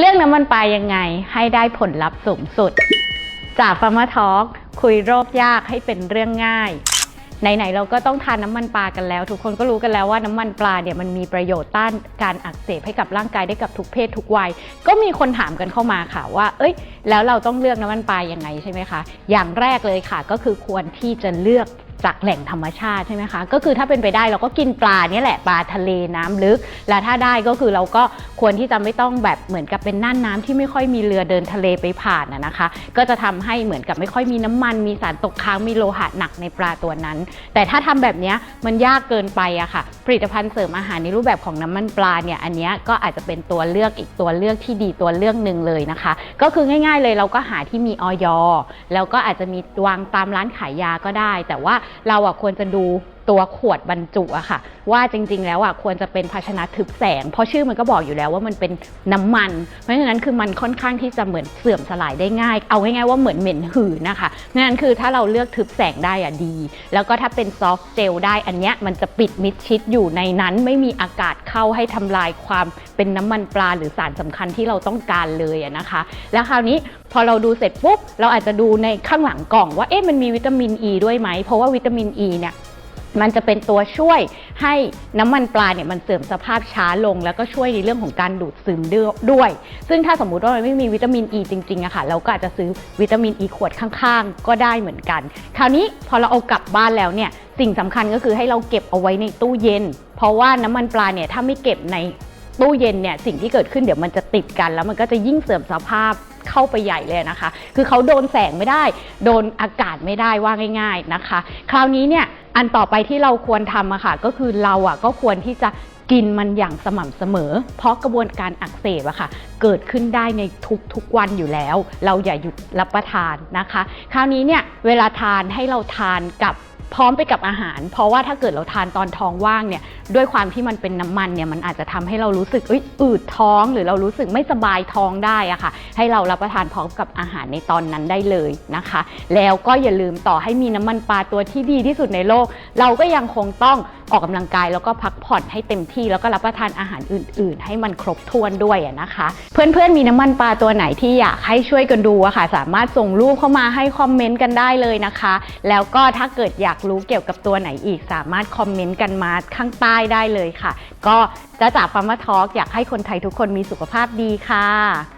เลือกน้ำมันปลายยังไงให้ได้ผลลัพธ์สูงสุด จากฟาร์มาทอ l k คุยโรคยากให้เป็นเรื่องง่ายไหนๆเราก็ต้องทานน้ำมันปลากันแล้ว ทุกคนก็รู้กันแล้วว่าน้ำมันปลาเนี่ยมันมีประโยชน์ต้านการอักเสบให้กับร่างกายได้กับทุกเพศทุกวัย ก็มีคนถามกันเข้ามาค่ะว่า เอ้ย แล้วเราต้องเลือกน้ำมันปลายังไงใช่ไหมคะ อย่างแรกเลยค่ะก็คือควรที่จะเลือก จากแหล่งธรรมชาติใช่ไหมคะก็คือถ้าเป็นไปได้เราก็กินปลาเนี่ยแหละปลาทะเลน้ำลึก และถ้าได้ก็คือเราก็ควรที่จะไม่ต้องแบบเหมือนกับเป็นน่านน้ำที่ไม่ค่อยมีเรือเดินทะเลไปผ่านนะนะคะ ก็จะทำให้เหมือนกับไม่ค่อยมีน้ำมัน มีสารตกค้างมีโลหะหนักในปลาตัวนั้น แต่ถ้าทำแบบนี้มันยากเกินไปอะค่ะ ผลิตภัณฑ์เสริมอาหารในรูปแบบของน้ำมันปลาเนี่ยอันนี้ก็อาจจะเป็นตัวเลือกอีกตัวเลือกที่ดีตัวเลือกหนึ่งเลยนะคะ ก็คือง่าย ๆ เลยเราก็หาที่มีออยแล้วก็อาจจะมีวางตามร้านขายยาก็ได้ แต่ว่าเราอะควรจะดู ตัวขวดบรรจุอะค่ะ ว่าจริง ๆ แล้วอะควรจะเป็นภาชนะทึบแสง เพราะชื่อมันก็บอกอยู่แล้วว่ามันเป็นน้ำมัน เพราะฉะนั้นคือมันค่อนข้างที่จะเหมือนเสื่อมสลายได้ง่าย เอาง่ายๆว่าเหมือนเหม็นหืนนะคะนั่นคือถ้าเราเลือกทึบแสงได้อะดี แล้วก็ถ้าเป็นซอฟต์เจลได้อันเนี้ยมันจะปิดมิดชิดอยู่ในนั้น ไม่มีอากาศเข้าให้ทำลายความเป็นน้ำมันปลาหรือสารสำคัญที่เราต้องการเลยอะนะคะ แล้วคราวนี้พอเราดูเสร็จปุ๊บเราอาจจะดูในข้างหลังกล่องว่าเอ๊ะมันมีวิตามินอ e ีด้วยไหมเพราะว่าวิตามินอ e ีเนี่ย มันจะเป็นตัวช่วยให้น้ำมันปลาเนี่ยมันเสื่อมสภาพช้าลง แล้วก็ช่วยในเรื่องของการดูดซึมด้วย ซึ่งถ้าสมมุติว่ามันไม่มีวิตามินอ e ีจริงๆอะค่ะเราก็อาจจะซื้อวิตามินอ e ีขวดข้างๆ ก็ได้เหมือนกัน คราวนี้พอเราเอากลับบ้านแล้วเนี่ยสิ่งสำคัญก็คือให้เราเก็บเอาไว้ในตู้เย็น เพราะว่าน้ำมันปลาเนี่ยถ้าไม่เก็บในตู้เย็นเนี่ยสิ่งที่เกิดขึ้นเดี๋ยวมันจะติดกัน แล้วมันก็จะยิ่งเสื่อมสภาพ เข้าไปใหญ่เลยนะคะ คือเขาโดนแสงไม่ได้ โดนอากาศไม่ได้ว่าง่าย ๆนะคะ คราวนี้เนี่ยอันต่อไปที่เราควรทำอะค่ะ ก็คือเราอะก็ควรที่จะกินมันอย่างสม่ำเสมอ เพราะกระบวนการอักเสบอะค่ะ เกิดขึ้นได้ในทุกๆวันอยู่แล้ว เราอย่าหยุดรับประทานนะคะ คราวนี้เนี่ยเวลาทานให้เราทานกับ พร้อมไปกับอาหาร เพราะว่าถ้าเกิดเราทานตอนท้องว่างเนี่ยด้วยความที่มันเป็นน้ำมันเนี่ยมันอาจจะทำให้เรารู้สึกอ,อืดท้องหรือเรารู้สึกไม่สบายท้องได้อะค่ะ ให้เรารับประทานพร้อมกับอาหารในตอนนั้นได้เลยนะคะ แล้วก็อย่าลืมต่อให้มีน้ำมันปลาตัวที่ดีที่สุดในโลก เราก็ยังคงต้องออกกำลังกายแล้วก็พักผ่อนให้เต็มที่ แล้วก็รับประทานอาหารอื่น ๆ ให้มันครบถ้วนด้วยนะคะ เพื่อนๆมีน้ำมันปลาตัวไหนที่อยากให้ช่วยกันดูอะค่ะ สามารถส่งรูปเข้ามาให้คอมเมนต์กันได้เลยนะคะ แล้วก็ถ้าเกิดอยากรู้เกี่ยวกับตัวไหนอีก สามารถคอมเมนต์กันมาข้างใต้ได้เลยค่ะ ก็จะจากฟาร์มาทอล์กอยากให้คนไทยทุกคนมีสุขภาพดีค่ะ